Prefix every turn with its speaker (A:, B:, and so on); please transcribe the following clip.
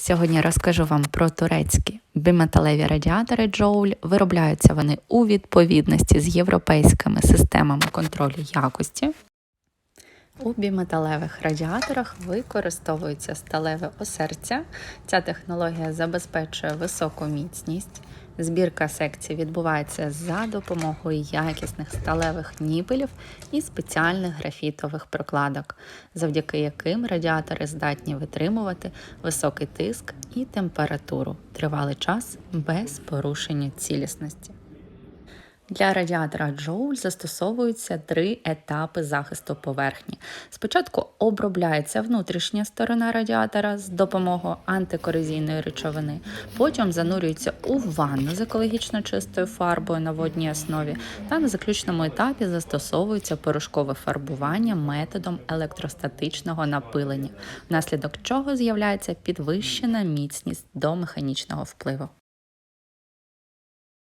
A: Сьогодні розкажу вам про турецькі біметалеві радіатори Joule. Виробляються вони у відповідності з європейськими системами контролю якості. У біметалевих радіаторах використовується сталеве осерця. Ця технологія забезпечує високу міцність. Збірка секцій відбувається за допомогою якісних сталевих ніпелів і спеціальних графітових прокладок, завдяки яким радіатори здатні витримувати високий тиск і температуру тривалий час без порушення цілісності. Для радіатора Joule застосовуються три етапи захисту поверхні. Спочатку обробляється внутрішня сторона радіатора з допомогою антикорозійної речовини, потім занурюється у ванну з екологічно чистою фарбою на водній основі, та на заключному етапі застосовується порошкове фарбування методом електростатичного напилення, внаслідок чого з'являється підвищена міцність до механічного впливу.